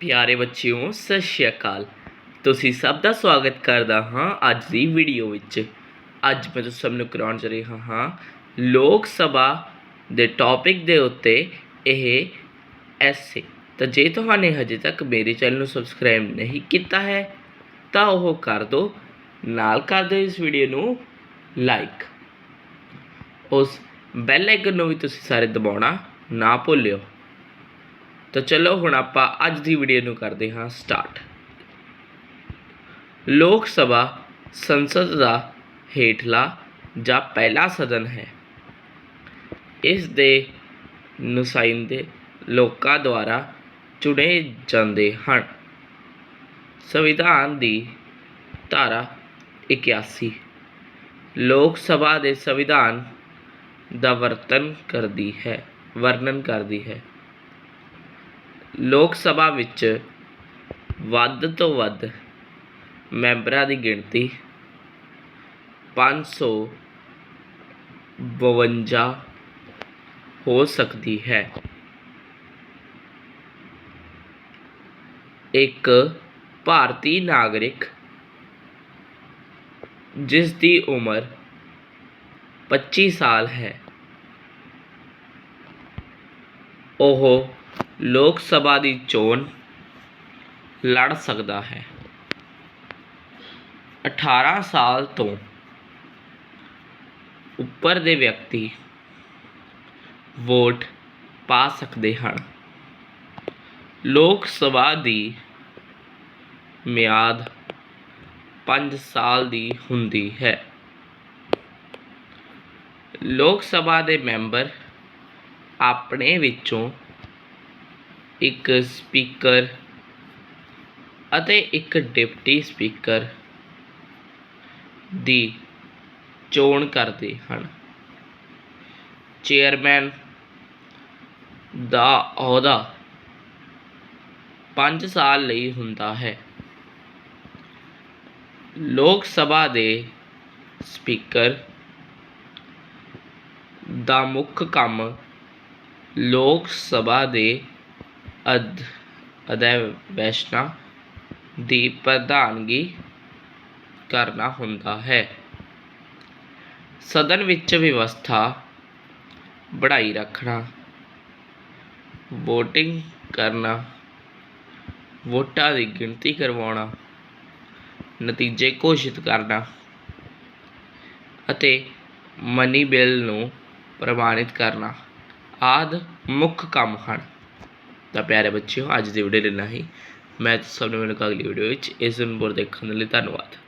ਪਿਆਰੇ ਬੱਚਿਓ, ਸਤਿ ਸ਼੍ਰੀ ਅਕਾਲ। ਤੁਸੀਂ ਸਭ ਦਾ ਸਵਾਗਤ ਕਰਦਾ ਹਾਂ ਅੱਜ ਦੀ ਵੀਡੀਓ ਵਿੱਚ। ਅੱਜ ਮੈਂ ਤੁਸੀਂ ਸਭ ਨੂੰ ਕਰਾਉਣ ਜਾ ਰਿਹਾ ਹਾਂ ਲੋਕ ਸਭਾ ਦੇ ਟੌਪਿਕ ਦੇ ਉੱਤੇ ਇਹ ਐਸੇ ਤਾਂ ਜੇ ਤੁਹਾਨੂੰ ਹਜੇ ਤੱਕ ਮੇਰੇ ਚੈਨਲ ਨੂੰ ਸਬਸਕ੍ਰਾਈਬ ਨਹੀਂ ਕੀਤਾ ਹੈ, ਤਾਂ ਉਹ ਕਰ ਦਿਓ ਨਾਲ ਕਰ ਦਿਓ ਇਸ ਵੀਡੀਓ ਨੂੰ ਲਾਈਕ ਉਸ ਬੈਲ ਆਈਕਨ ਨੂੰ ਵੀ ਤੁਸੀਂ ਸਾਰੇ ਦਬਾਉਣਾ ਨਾ ਭੁੱਲਿਓ। ਤਾਂ ਚਲੋ ਹੁਣ ਆਪਾਂ ਅੱਜ ਦੀ ਵੀਡੀਓ ਨੂੰ ਕਰਦੇ ਹਾਂ ਸਟਾਰਟ ਲੋਕ ਸਭਾ ਸੰਸਦ ਦਾ ਹੇਠਲਾ ਜਾਂ ਪਹਿਲਾ ਸਦਨ ਹੈ। ਇਸ ਦੇ ਨੁਮਾਇੰਦੇ ਲੋਕਾਂ ਦੁਆਰਾ ਚੁਣੇ ਜਾਂਦੇ ਹਨ। ਸੰਵਿਧਾਨ ਦੀ ਧਾਰਾ 81 ਲੋਕ ਸਭਾ ਦੇ ਸੰਵਿਧਾਨ ਦਾ ਵਰਤਨ ਕਰਦੀ ਹੈ, ਵਰਣਨ ਕਰਦੀ ਹੈ। ਲੋਕ ਸਭਾ ਵਿੱਚ ਵੱਧ ਤੋਂ ਵੱਧ ਮੈਂਬਰਾਂ ਦੀ ਗਿਣਤੀ 552 ਹੋ ਸਕਦੀ ਹੈ। ਇੱਕ ਭਾਰਤੀ ਨਾਗਰਿਕ ਜਿਸ ਦੀ ਉਮਰ 25 ਸਾਲ ਹੈ, ਉਹ ਲੋਕ ਸਭਾ ਦੀ ਚੋਣ ਲੜ ਸਕਦਾ ਹੈ। 18 ਸਾਲ ਤੋਂ ਉੱਪਰ ਦੇ ਵਿਅਕਤੀ ਵੋਟ ਪਾ ਸਕਦੇ ਹਨ। ਲੋਕ ਸਭਾ ਦੀ ਮਿਆਦ 5 ਸਾਲ ਦੀ ਹੁੰਦੀ ਹੈ। ਲੋਕ ਸਭਾ ਦੇ ਮੈਂਬਰ ਆਪਣੇ ਵਿੱਚੋਂ ਇੱਕ ਸਪੀਕਰ ਅਤੇ ਇੱਕ ਡਿਪਟੀ ਸਪੀਕਰ ਦੀ ਚੋਣ ਕਰਦੇ ਹਨ। ਚੇਅਰਮੈਨ ਦਾ ਅਹੁਦਾ 5 ਸਾਲ ਲਈ ਹੁੰਦਾ ਹੈ। ਲੋਕ ਸਭਾ ਦੇ ਸਪੀਕਰ ਦਾ ਮੁੱਖ ਕੰਮ ਲੋਕ ਸਭਾ ਦੇ ਅਧ ਅਧਿਵੇਸ਼ਨਾਂ ਦੀ ਪ੍ਰਧਾਨਗੀ ਕਰਨਾ ਹੁੰਦਾ ਹੈ। ਸਦਨ ਵਿੱਚ ਵਿਵਸਥਾ ਬਣਾਈ ਰੱਖਣਾ VOTING ਕਰਨਾ, ਵੋਟਾਂ ਦੀ ਗਿਣਤੀ ਕਰਵਾਉਣਾ, ਨਤੀਜੇ ਘੋਸ਼ਿਤ ਕਰਨਾ ਅਤੇ ਮਨੀ ਬਿੱਲ ਨੂੰ ਪ੍ਰਮਾਣਿਤ ਕਰਨਾ ਆਦਿ ਮੁੱਖ ਕੰਮ ਹਨ। ਤਾਂ ਪਿਆਰੇ ਬੱਚਿਓ, ਅੱਜ ਦੀ ਵੀਡੀਓ ਲਈ ਹੀ। ਮੈਂ ਸਭ ਨੂੰ ਮਿਲੂੰਗਾ ਅਗਲੀ ਵੀਡੀਓ ਵਿੱਚ, ਇਸ ਦਿਨ ਬੋਰ ਦੇਖਣ ਦੇ ਲਈ ਧੰਨਵਾਦ।